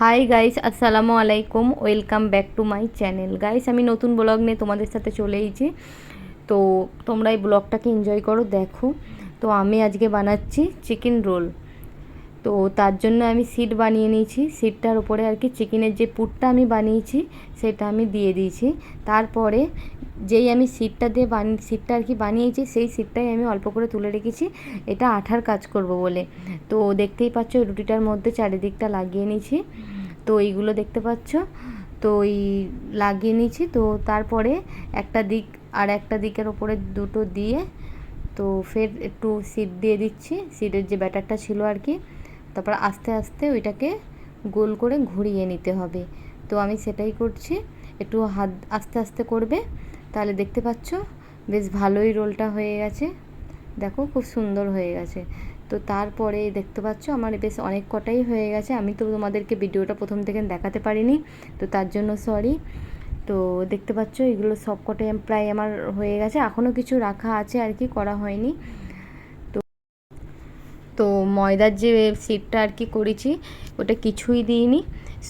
High guys আসসালামু আলাইকুম welcome back to my channel guys আমি নতুন ব্লগ নিয়ে তোমাদের সাথে চলে এসেছি। তো তোমরা এই ব্লগটাকে এনজয় করো, দেখো। তো আমি আজকে বানাচ্ছি চিকেন রোল তো তার জন্য আমি সিট বানিয়ে নিয়েছি। সিটটার উপরে আর কি চিকেনের যে পুরটা আমি বানিয়েছি, সেটা আমি দিয়ে দিয়েছি। তারপরে যেই আমি সিটটা দিয়ে বানি সিটটা আর কি বানিয়েছি, সেই সিটটাই আমি অল্প করে তুলে রেখেছি। এটা আঠার কাজ করব বলে। তো দেখতেই পাচ্ছ রুটিটার মধ্যে চারিদিকটা লাগিয়ে নিয়েছি। তো এইগুলো দেখতে পাচ্ছ, তো এই লাগিয়ে নিয়েছি। তো তারপরে একটা দিক আর একটা দিকের ওপরে দুটো দিয়ে তো ফের একটু সিট দিয়ে দিচ্ছি। সিটের যে ব্যাটারটা ছিল আর কি তারপর আস্তে আস্তে ওইটাকে গোল করে ঘুরিয়ে নিতে হবে। তো আমি সেটাই করছি। একটু হাত আস্তে আস্তে করবে। তাহলে দেখতে পাচ্ছ বেশ ভালোই রোলটা হয়ে গেছে। দেখো খুব সুন্দর হয়ে গেছে। তো তারপরে দেখতে পাচ্ছ আমার বেশ অনেক কটাই হয়ে গেছে। আমি তো তোমাদেরকে ভিডিওটা প্রথম থেকে দেখাতে পারিনি। তো তার জন্য সরি তো দেখতে পাচ্ছ এগুলো সব কটাই প্রায় আমার হয়ে গেছে। এখনও কিছু রাখা আছে আর কি করা হয়নি। তো ময়দার যে সিটটা আর কি করেছি, ওটা কিছুই দিইনি।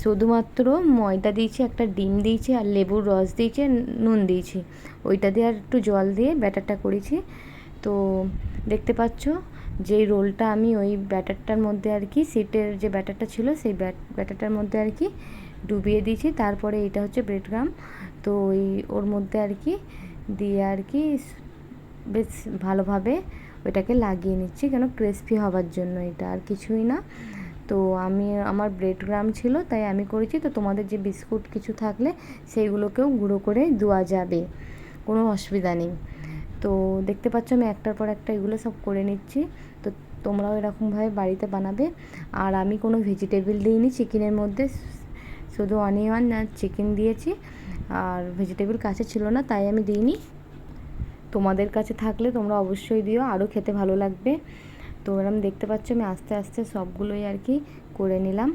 শুধুমাত্র ময়দা দিয়েছি, একটা ডিম দিয়েছি আর লেবুর রস দিয়েছি আর নুন দিয়েছি। ওইটা দিয়ে আর একটু জল দিয়ে ব্যাটারটা করেছি। তো দেখতে পাচ্ছ যেই রোলটা আমি ওই ব্যাটারটার মধ্যে আর কি সিটের যে ব্যাটারটা ছিল সেই ব্যাটারটার মধ্যে আর কি ডুবিয়ে দিয়েছি। তারপরে এটা হচ্ছে ব্রেডগ্রাম তো ওই ওর মধ্যে আর কি দিয়ে আর কি বেশ ভালোভাবে ওইটাকে লাগিয়ে নিচ্ছি কেন ক্রিসপি হওয়ার জন্য এটা আর কিছুই না। তো আমি, আমার ব্রেড গ্রাম ছিল, তাই আমি করেছি। তো তোমাদের যে বিস্কুট কিছু থাকলে সেইগুলোকেও গুঁড়ো করে দেওয়া যাবে, কোনো অসুবিধা নেই। তো দেখতে পাচ্ছ আমি একটার পর একটা এগুলো সব করে নিচ্ছি। তো তোমরাও এরকমভাবে বাড়িতে বানাবে। আর আমি কোনো ভেজিটেবিল দিইনি চিকেনের মধ্যে। শুধু অনিয়ন আর চিকেন দিয়েছি। আর ভেজিটেবিল কাছে ছিল না, তাই আমি দিইনি। তোমাদের কাছে থাকলে তোমরা অবশ্যই দিও আরও খেতে ভালো লাগবে। তো এরকম দেখতে পাচ্ছ আমি আস্তে আস্তে সবগুলোই আর কি করে নিলাম।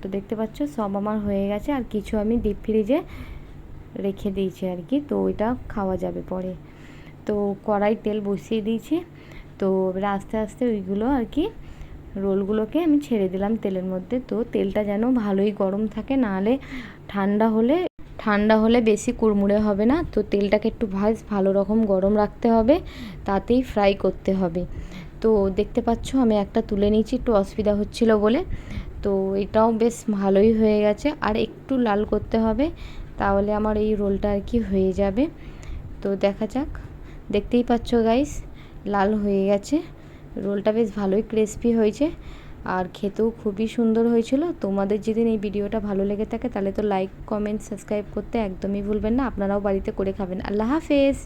তো দেখতে পাচ্ছ সব আমার হয়ে গেছে, আর কিছু আমি ডিপ ফ্রিজে রেখে দিয়েছি আর কি। তো ওইটা খাওয়া যাবে পরে। তো কড়াই তেল বসিয়ে দিয়েছি। তো এবার আস্তে আস্তে ওইগুলো আর কি রোলগুলোকে আমি ছেড়ে দিলাম তেলের মধ্যে। তো তেলটা যেন ভালোই গরম থাকে নাহলে ঠান্ডা হলে ঠান্ডা হলে বেশি কুড়মুড়ে হবে না, তো তেলটাকে একটু ভাজ, ভালো রকম গরম রাখতে হবে, তাতেই ফ্রাই করতে হবে। তো দেখতে পাচ্ছ আমি একটা তুলে নিয়েছি, একটু অসুবিধা হচ্ছিল বলে, তো এটাও বেশ ভালোই হয়ে গেছে। আর একটু লাল করতে হবে, তাহলে আমার এই রোলটা আর কি হয়ে যাবে। তো দেখা যাক, দেখতেই পাচ্ছ গাইস লাল হয়ে গেছে, রোলটা বেশ ভালোই ক্রিসপি হয়েছে। আর খেতেও খুবই সুন্দর হয়েছিল। তোমাদের যদি এই ভিডিওটা ভালো লেগে থাকে, তাহলে তো লাইক কমেন্ট সাবস্ক্রাইব করতে একদমই ভুলবেন না। আপনারাও বাড়িতে করে খাবেন। আল্লাহ হাফেজ!